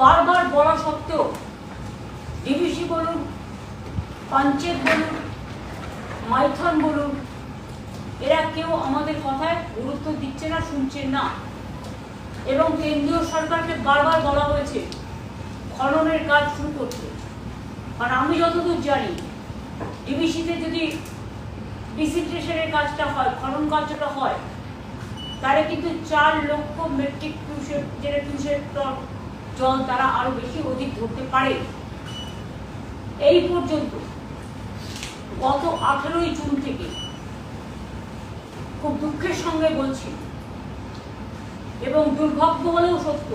বারবার বলা সত্ত্বেও ডিভিসি বলুন, পাঞ্চেত বলুন, মাইথন বলুন, এরা কেউ আমাদের কথায় গুরুত্ব দিচ্ছে না, শুনছে না। এবং কেন্দ্রীয় সরকারকে বারবার বলা হয়েছে, খননের কাজ শুরু করতে। আর আমি যতদূর জানি ডিবিসিতে যদি ডিসিন্ট্রেশনের কাজটা হয়, খনন কাজটা হয়, তাহলে কিন্তু চার লক্ষ মেট্রিক কিউসেক যেটা টন জল তারা আরও বেশি অধিক ধরতে পারে। এই পর্যন্ত গত আঠারোই জুন থেকে খুব দুঃখের সঙ্গে বলছি, এবং দুর্ভাগ্য হলেও সত্য,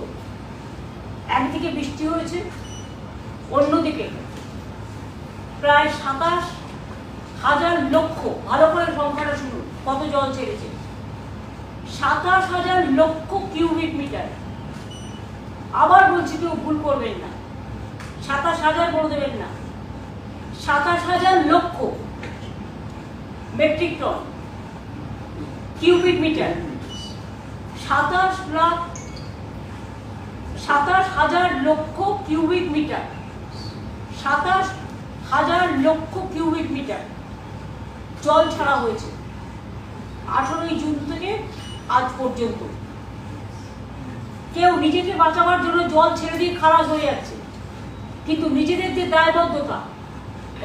একদিকে বৃষ্টি হয়েছে, অন্যদিকে প্রায় সাতাশ হাজার লক্ষ, ভালো করে সংখ্যাটা শুনুন, কত জল ছেড়েছে? সাতাশ হাজার লক্ষ কিউবিক মিটার। আবার বলছি কেউ ভুল করবেন না। সাতাশ হাজার বলে দেবেন না। সাতাশ হাজার লক্ষ মেট্রিক টন কিউবিক মিটার সাতাশ লাখ, সাতাশ হাজার লক্ষ কিউবিক মিটার সাতাশ হাজার লক্ষ কিউবিক মিটার জল ছাড়া হয়েছে। আঠারোই জুন থেকে আজ পর্যন্ত। কেউ নিজেকে বাঁচাবার জন্য জল ছেড়ে দিয়ে খারাপ হয়ে যাচ্ছে। কিন্তু নিজেদের যে দায়বদ্ধতা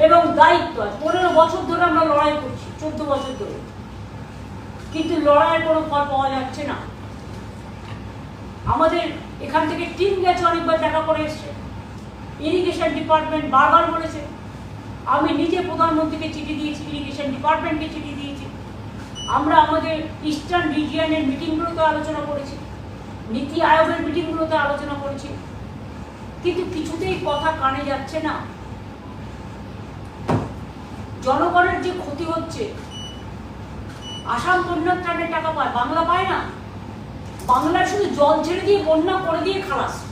এবং দায়িত্ব পনেরো বছর ধরে আমরা লড়াই করছি, চোদ্দ বছর ধরে। কিন্তু লড়াইয়ের কোনো ফল পাওয়া যাচ্ছে না। আমাদের এখান থেকে টিম গেছে, অনেকবার দেখা করে এসছে। ইরিগেশন ডিপার্টমেন্ট বারবার বলেছে, আমি নিজে প্রধানমন্ত্রীকে চিঠি দিয়েছি ইরিগেশন ডিপার্টমেন্টকে চিঠি দিয়েছি। আমরা আমাদের ইস্টার্ন রিজিয়নের মিটিংগুলোতে আলোচনা করেছি। নীতি আয়োগের মিটিংগুলোতে আলোচনা করেছি। কিন্তু কিছুতেই কথা কানে যাচ্ছে না। জনগণের যে ক্ষতি হচ্ছে, আসাম বন্যার ত্রাণের টাকা পায়, বাংলা পায় না। বাংলার শুধু জল ছেড়ে দিয়ে, বন্যা করে দিয়ে খালাস।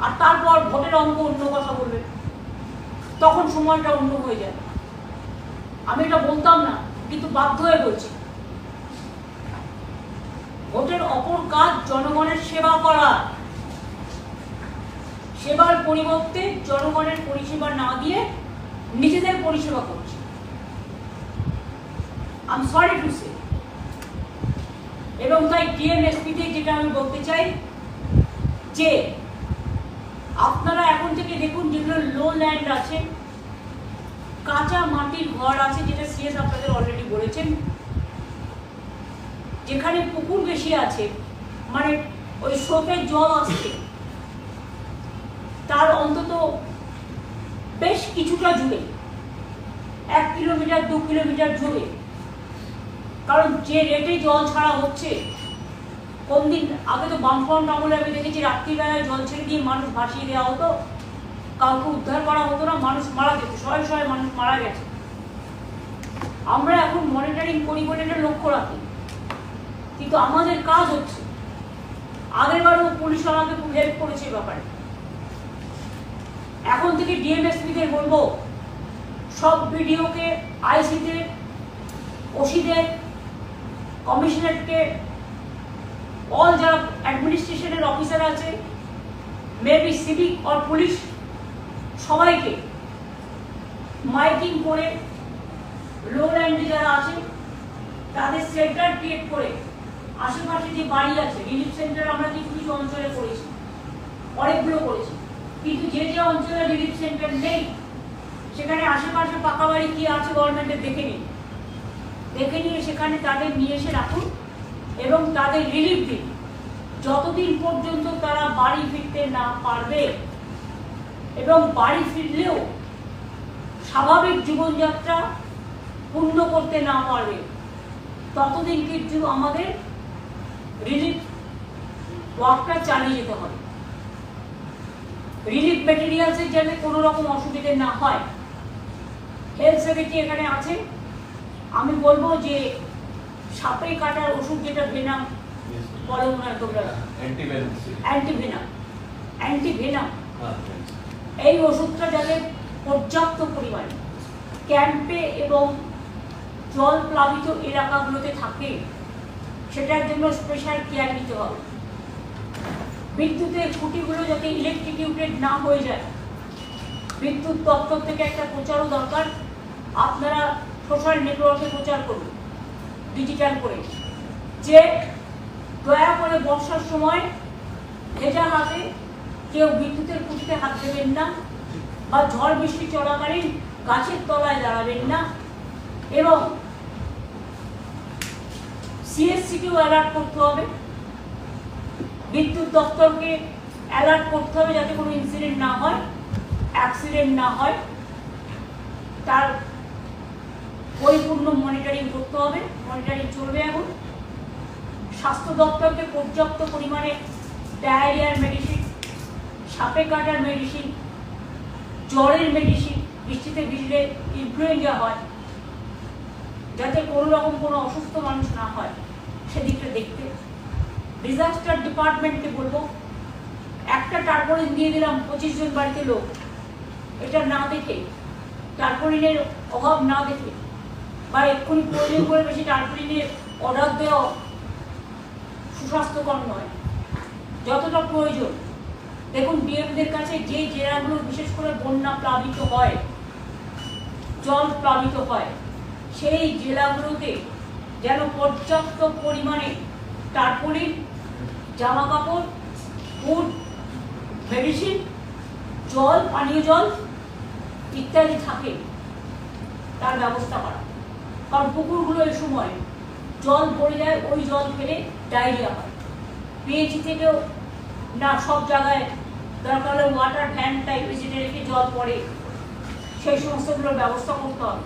আর তারপর ভোটের অঙ্ক অন্য কথা বলবে। তখন সময়টা অন্য হয়ে যায়। আমি এটা বলতাম না, কিন্তু বাধ্য হয়ে বলছি। ভোটের অপর কাজ জনগণের সেবা করা। সেবার পরিবর্তে জনগণের পরিষেবা না দিয়ে নিজেদের পরিষেবা করছে। সরি টু এবং তাই ডিএমএসপিতে যেটা আমি বলতে চাই, যে আপনারা এখন থেকে দেখুন যেগুলো লো ল্যান্ড আছে, কাঁচা মাটির ঘর আছে, যেটা সিএস আপনাদের অলরেডি বলেছেন। যেখানে পুকুর বেশি আছে মানে ওই স্রোতের জল আসছে, তার অন্তত বেশ কিছুটা জুড়ে, এক কিলোমিটার, দু কিলোমিটার জুড়ে। কারণ যে রেটে জল ছাড়া হচ্ছে, কোন দিন, আগে তো বামফ্রন্ট আমলে আমি দেখেছি, রাত্রিবেলায় জল ছেড়ে দিয়ে মানুষ ভাসিয়ে দেওয়া হতো, কাউকে উদ্ধার করা হতো না, মানুষ মারা যেত, শয়ে শয়ে মানুষ মারা গেছে। আমরা এখন মনিটরিং করি বলে এটা লক্ষ্য রাখি। কিন্তু আমাদের কাজ হচ্ছে, আগেরবারও পুলিশ আমাকে হেল্প করেছে ব্যাপারে। এখন থেকে ডিএমএসপিদের বলব, সব ভিডিওকে আইসিতে ওসিদের, কমিশনারকে অল যারা অ্যাডমিনিস্ট্রেশনের অফিসার আছে মেবি সিভিক অর পুলিশ সবাইকে মাইকিং করে লো ল্যান্ডে যারা আছে, তাদের সেন্টার ক্রিয়েট করে আশেপাশে যে বাড়ি আছে রিলিফ সেন্টার আমরা কিছু কিছু অঞ্চলে করেছি অনেকগুলো করেছি কিন্তু যে যে অঞ্চলে রিলিফ সেন্টার নেই, সেখানে আশেপাশে পাকা বাড়ি কি আছে গভর্নমেন্টের দেখে নিন। দেখে নিয়ে সেখানে তাদের নিয়ে এসে রাখুন এবং তাদের রিলিফ দিন। যতদিন পর্যন্ত তারা বাড়ি ফিরতে না পারবে এবং বাড়ি ফিরলেও স্বাভাবিক জীবনযাত্রা পূর্ণ করতে না পারবে, ততদিন কিন্তু আমাদের রিলিফ ওয়ার্কটা চালিয়ে যেতে হবে। রিলিফ মেটেরিয়ালসের যাতে কোনো রকম অসুবিধে না হয়। হেলথ সেক্রেটারি এখানে আছে আমি বলব যে সাপে কাটার ওষুধ যেটা ভেনাম বলে হয় তোমরা অ্যান্টিভেনাম অ্যান্টিভেনাম অ্যান্টিভেনাম হ্যাঁ এই ওষুধটা যাতে পর্যাপ্ত পরিমাণে ক্যাম্পে এবং জল প্লাবিত এলাকাগুলোতে থাকে সেটার জন্য স্পেশাল কেয়ার নিতে হবে। বিদ্যুতের খুঁটিগুলো যাতে ইলেকট্রিকিউটেড না হয়ে যায়। বিদ্যুৎ দপ্তর থেকে একটা প্রচারও দরকার। আপনারা সোশ্যাল নেটওয়ার্কে প্রচার করুন ডিজিটাল করে। যে দয়া করে বর্ষার সময় ভেজা হাতে কেউ বিদ্যুতের খুঁটিতে হাত দেবেন না বা ঝড় বৃষ্টি চলাকালীন গাছের তলায় দাঁড়াবেন না। এবং সিএসসিকেও অ্যালার্ট করতে হবে। বিদ্যুৎ দপ্তরকে অ্যালার্ট করতে হবে যাতে কোনো ইনসিডেন্ট না হয় অ্যাক্সিডেন্ট না হয়। তার পরিপূর্ণ মনিটরিং করতে হবে। মনিটরিং চলবে এখন। স্বাস্থ্য দপ্তরকে পর্যাপ্ত পরিমাণে ডায়রিয়ার মেডিসিন সাপে কাটার মেডিসিন জ্বরের মেডিসিন বৃষ্টিতে ভিজলে ইনফ্লুয়েঞ্জা হয়, যাতে কোনো রকম কোনো অসুস্থ মানুষ না হয়। সেদিকটা দেখতে। ডিজাস্টার ডিপার্টমেন্টকে বলব। একটা টার্পোলিন দিয়ে দিলাম, পঁচিশ জন বাড়িতে লোক। এটা না দেখে টার্পোলিনের অভাব না দেখে, বা এক্ষুনি প্রয়োজন করে বেশি টার্পোলিনের অর্ডার দেওয়া সুস্বাস্থ্যকর নয়। যতটা প্রয়োজন। দেখুন ডিএমদের কাছে যে জেলাগুলো বিশেষ করে বন্যা প্লাবিত হয়, জল প্লাবিত হয়, সেই জেলাগুলোতে যেন পর্যাপ্ত পরিমাণে টার্পোলিন জামা কাপড় ফুড মেডিসিন জল, পানীয় জল ইত্যাদি থাকে, তার ব্যবস্থা করা। কারণ পুকুরগুলো এই সময় জল পড়ে যায়, ওই জল ফেলে ডায়রিয়া হয়। পিএইচি থেকেও না, সব জায়গায় দরকার হলে ওয়াটার ভ্যান টাইপের যেটা রেখে জল পড়ে, সেই সমস্তগুলোর ব্যবস্থা করতে হবে।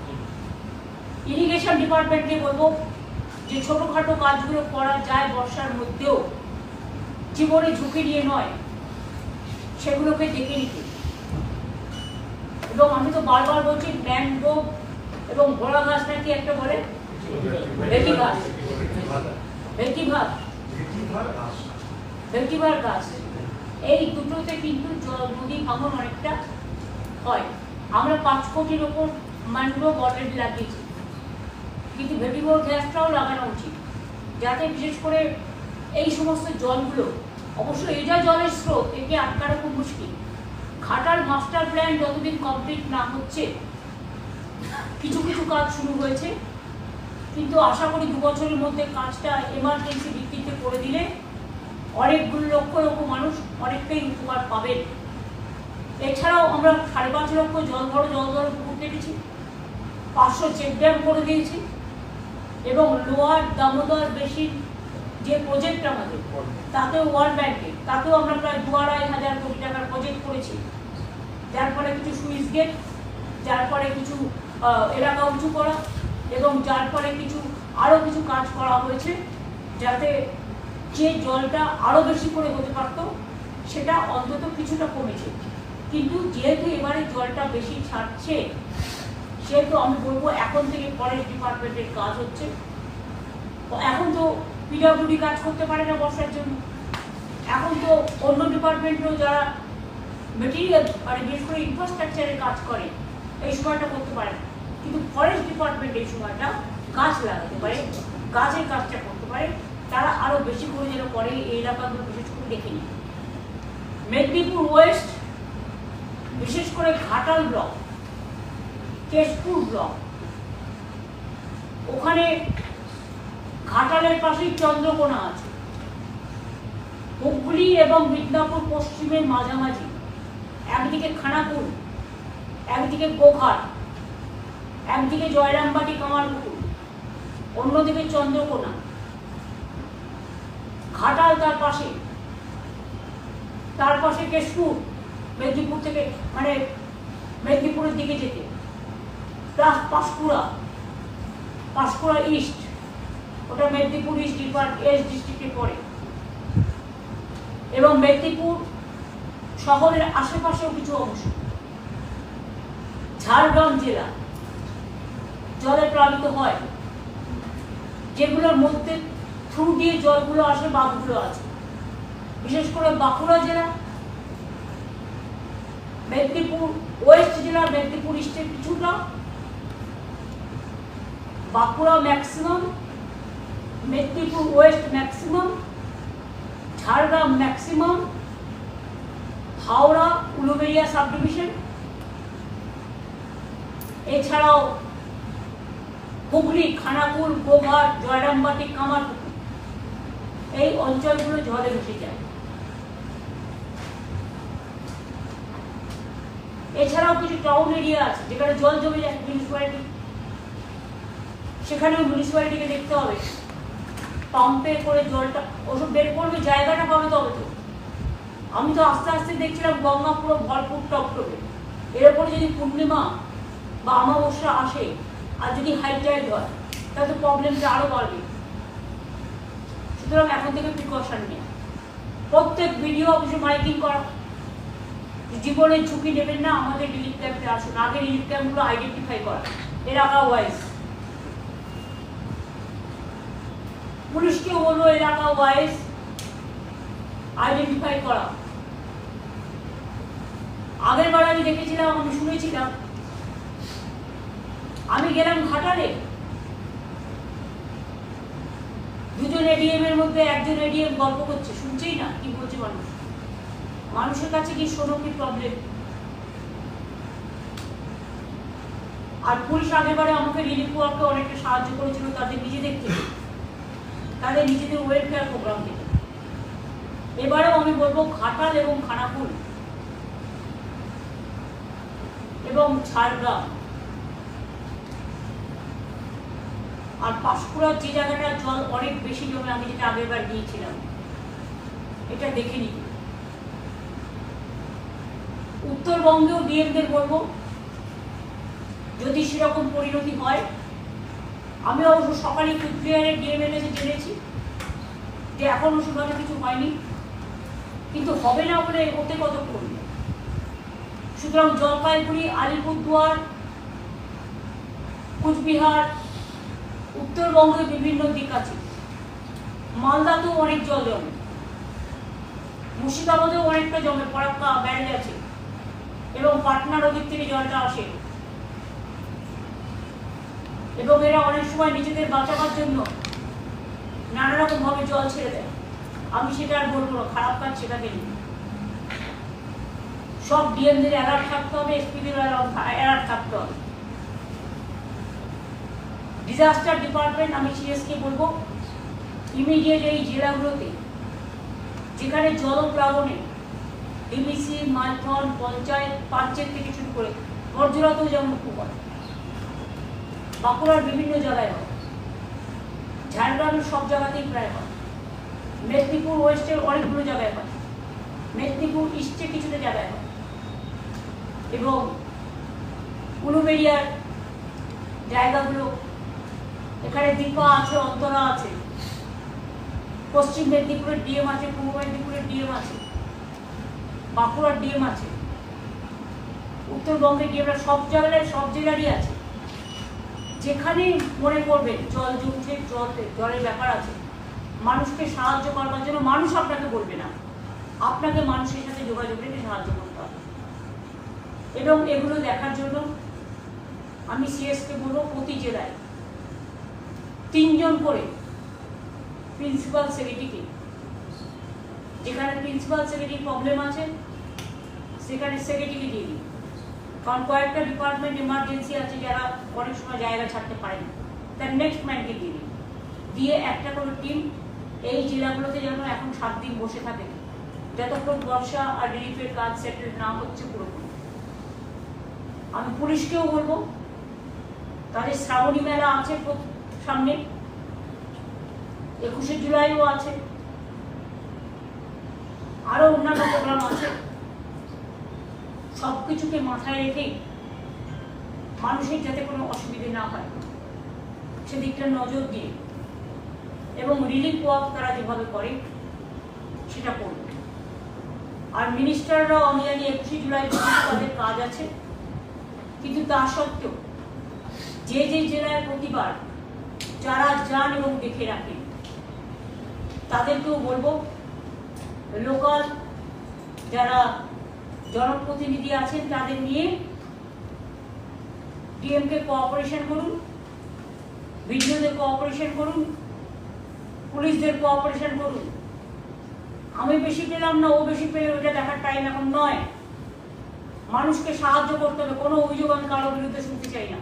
ইরিগেশন ডিপার্টমেন্টকে বলব যে ছোটোখাটো কাজগুলো করা যায় বর্ষার মধ্যেও, জীবনে ঝুঁকি নিয়ে নয়, সেগুলোকে দেখে নিতে। এবং আমি তো বারবার বলছি ম্যানগ্রো এবং ঘোড়া গাছ নাকি একটা বলে? এই দুটোতে কিন্তু নদী ভাঙন অনেকটা হয়। আমরা পাঁচ কোটির ওপর ম্যানগ্রোভ অলরেডি লাগিয়েছি। কিন্তু ভেটিভোর গ্যাসটাও লাগানো উচিত। যাতে বিশেষ করে এই সমস্ত জলগুলো, অবশ্য এটা জলের স্রোত, একে আটকানো খুব মুশকিল। ঘাটার মাস্টার প্ল্যান যতদিন কমপ্লিট না হচ্ছে, কিছু কিছু কাজ শুরু হয়েছে। কিন্তু আশা করি দু বছরের মধ্যে কাজটা এমার্জেন্সি ভিত্তিতে করে দিলে অনেকগুলো লক্ষ লক্ষ মানুষ অনেকটাই উপকার পাবেন। এছাড়াও আমরা সাড়ে পাঁচ লক্ষ জল বড় জল ধরো পুকুর কেটেছি। পাঁচশো চেক ড্যাম করে দিয়েছি। এবং লোয়ার দামোদর বেশিন যে প্রজেক্ট আমাদের, তাতেও ওয়ার্ল্ড ব্যাংকে তাতেও আমরা প্রায় দু আড়াই হাজার কোটি টাকার প্রজেক্ট করেছি। যার ফলে কিছু সুইচ গেট, যার ফলে কিছু এলাকা উঁচু করা এবং যার ফলে কিছু আরও কিছু কাজ করা হয়েছে যাতে যে জলটা আরও বেশি করে হতে পারতো, সেটা অন্তত কিছুটা কমেছে। কিন্তু যেহেতু এবারে জলটা বেশি ছাড়ছে সেহেতু আমি বলব এখন থেকে ফরেস্ট ডিপার্টমেন্টের কাজ হচ্ছে। এখন তো পিডব্লিউডি কাজ করতে পারে না বর্ষার জন্য। এখন তো অন্য ডিপার্টমেন্টেও যারা মেটেরিয়াল মানে বিশেষ করে ইনফ্রাস্ট্রাকচারের কাজ করে, এই সময়টা করতে পারে না। কিন্তু ফরেস্ট ডিপার্টমেন্ট এই সময়টা গাছ লাগাতে পারে, গাছের কাজটা করতে পারে। তারা আরও বেশি করে যেন করে এই এলাকাগুলো, বিশেষ করে দেখে নিই মেদিনীপুর ওয়েস্ট, বিশেষ করে ঘাটাল ব্লক। কেশপুর ব্লক। ওখানে ঘাটালের পাশেই চন্দ্রকোনা আছে। হুগলি এবং মিদনাপুর পশ্চিমের মাঝামাঝি। একদিকে খানাপুর একদিকে গোঘাট, একদিকে জয়রামবাটি কামারপুকুর অন্যদিকে চন্দ্রকোনা। ঘাটাল তার পাশে। তার পাশে কেশপুর মেদিনীপুর থেকে মানে মেদিনীপুরের দিকে যেতে। পাঁশকুড়া। পাঁশকুড়া ইস্ট। ওটা মেদিনীপুর ইস্ট ডিপার্ট এস ডিস্ট্রিক্টে পড়ে। এবং মেদিনীপুর শহরের আশেপাশেও কিছু অংশ। ঝাড়গ্রাম জেলা জলে প্লাবিত হয়। যেগুলোর মধ্যে থ্রু দিয়ে জলগুলো আসে, বাঁধগুলো আছে। বিশেষ করে বাঁকুড়া জেলা, মেদিনীপুর ওয়েস্ট জেলা, মেদিনীপুর ইস্টের কিছুটা Bankura maximum, Medinipur west maximum, Jhargram maximum, Howrah, Uluberia sub division এছাড়াও হুগলি, খানাপুর, গোঘাট, জয়রামবাটি, কামারপুকুর, এই অঞ্চলগুলো জলে ভেসে যায়। এছাড়াও কিছু টাউন এরিয়া আছে যেখানে জল জমে যায় মিউনিসিপ্যালিটি সেখানেও মিউনিসিপ্যালিটিকে দেখতে হবে। পাম্পে করে জলটা ওসব বের করবে, জায়গাটা পাবে তবে তো। আমি তো আস্তে আস্তে দেখছিলাম গঙ্গা পুরো ভরপুর টপটপে এর উপরে যদি পূর্ণিমা বা অমাবস্যা আসে, আর যদি হাই টাইড হয়, তাহলে তো প্রবলেমটা আরও বাড়বে। সুতরাং এখন থেকে প্রিকশন নেই প্রত্যেক ভিডিও অফিসে মাইকিং করা। জীবনের ঝুঁকি নেবেন না, আমাদের রিলিফ ক্যাম্পে আসুন। আগে রিলিফ ক্যাম্পগুলো আইডেন্টিফাই করা। এলাকা ওয়াইজ পুলিশকেও বলব এলাকা ওয়াইজ আইডেন্টিফাই করা আগের বার আমি দেখেছিলাম, আমি শুনেছিলাম। আমি গেলাম ঘাটালে। দুজন এডিএম এর মধ্যে একজন এডিএম গল্প করছে, শুনছেই না, কি বলছে মানুষ? মানুষের কাছে কি শোনো কি প্রবলেম আর পুলিশ আগেরবারে আমাকে রিলিফ ওয়ার্কে অনেকটা সাহায্য করেছিল, তাদের নিজেদের থেকে। তাদের নিজেদের ওয়েলফেয়ার প্রোগ্রাম থেকে। এবারেও আমি বলব ঘাটাল এবং খানাকুল এবং ঝাড়গ্রাম আর পাঁশকুড়ার যে জায়গাটা জল অনেক বেশি জমে, আমি যেটা আগের বার গিয়েছিলাম, এটা দেখে নিই উত্তরবঙ্গেও ডিএমদের বলব, যদি সেরকম পরিণতি হয় আমি অবশ্য সকালে কুচবিহারের ডিএম এর জেনেছি। যে এখনও সেভাবে কিছু হয়নি। কিন্তু হবে না বলে ওতে কত করবে? সুতরাং জলপাইগুড়ি, আলিপুরদুয়ার, কুচবিহার, উত্তরবঙ্গের বিভিন্ন দিক আছে। মালদাতেও অনেক জল জমে। মুর্শিদাবাদেও অনেকটা জমে, পরাক্কা ব্যারেজ আছে। এবং পাটনার ওদিক থেকে জলটা আসে। এবং এরা অনেক সময় নিজেদের বাঁচাবার জন্য নানা রকম ভাবে জল ছেড়ে দেয়। আমি সেটা আর বলব খারাপ কাজ সেটাকে নিয়ে সব ডিএমদের অ্যালার্ট থাকতে হবে এসপিদের অ্যালার্ট থাকতে হবে। ডিজাস্টার ডিপার্টমেন্ট আমি সিএসকে বলব ইমিডিয়েট এই জেলাগুলোতে, যেখানে জলপ্লাবনে ডিবিসি মালথন, পঞ্চায়েত, পাঞ্চেত থেকে শুরু করে বর্জরাতেও যেমন হয় বাঁকুড়ার বিভিন্ন জায়গায় হয়। ঝাড়গ্রামের সব জায়গাতেই প্রায় হয়। মেদিনীপুর ওয়েস্টের অনেকগুলো জায়গায় হয়। মেদিনীপুর ইস্টে কিছুটা জায়গায় হয়। এবং উলুবেড়িয়ার জায়গাগুলো, এখানে দীপা আছে, অন্তরা আছে। পশ্চিম মেদিনীপুরের ডিএম আছে, পূর্ব মেদিনীপুরের ডিএম আছে। বাঁকুড়ার ডিএম আছে। উত্তরবঙ্গের ডিএমরা সব জায়গায়, সব জেলারই আছে। যেখানে মনে করবে জল জমছে, জল জলের ব্যাপার আছে, মানুষকে সাহায্য করবার জন্য মানুষ আপনাকে বলবে না। আপনাকে মানুষের সাথে যোগাযোগ রেখে সাহায্য করতে হবে। এবং এগুলো দেখার জন্য আমি সিএসকে বলব প্রতি জেলায় তিনজন করে প্রিন্সিপাল সেক্রেটারিকে, যেখানে প্রিন্সিপাল সেক্রেটারি প্রবলেম আছে, সেখানে সেক্রেটারিকে দিয়ে দিই কারণ কয়েকটা ডিপার্টমেন্ট এমার্জেন্সি আছে যারা অনেক সময় জায়গা ছাড়তে পারে না তার নেক্সট ম্যানকে দিয়ে দিয়ে একটা করে টিম এই জেলাগুলোতে যেন এখন সাত দিন বসে থাকে। যতক্ষণ বর্ষা আর রিলিফের কাজ সেটেল না হচ্ছে পুরোপুরি। আমি পুলিশকেও বলব, তাদের শ্রাবণী মেলা আছে সামনে। একুশে জুলাইও আছে। আরও অন্যান্য প্রোগ্রাম আছে। সবকিছুকে মাথায় রেখেই মানুষের যাতে কোনো অসুবিধে না হয়, সেদিকটা নজর দিয়ে এবং রিলিফ ওয়ার্ক তারা যেভাবে করে, সেটা করবে আর মিনিস্টাররাও আমি জানি একুশে জুলাই তাদের কাজ আছে, কিন্তু তা সত্ত্বেও যে যে জেলায় প্রতিবার যারা যান এবং দেখে রাখেন তাদেরকেও বলব লোকাল যারা জনপ্রতিনিধি আছেন তাদের নিয়ে। ডিএমকে কোঅপারেশন করুন। বিডিওদের কোঅপারেশন করুন। পুলিশদের কোঅপারেশন করুন। আমি বেশি পেলাম না, ও বেশি পেলে ওইটা দেখার টাইম এখন নয়। মানুষকে সাহায্য করতে হবে, কোনো অভিযোগ আমি কারোর বিরুদ্ধে শুনতে চাই না।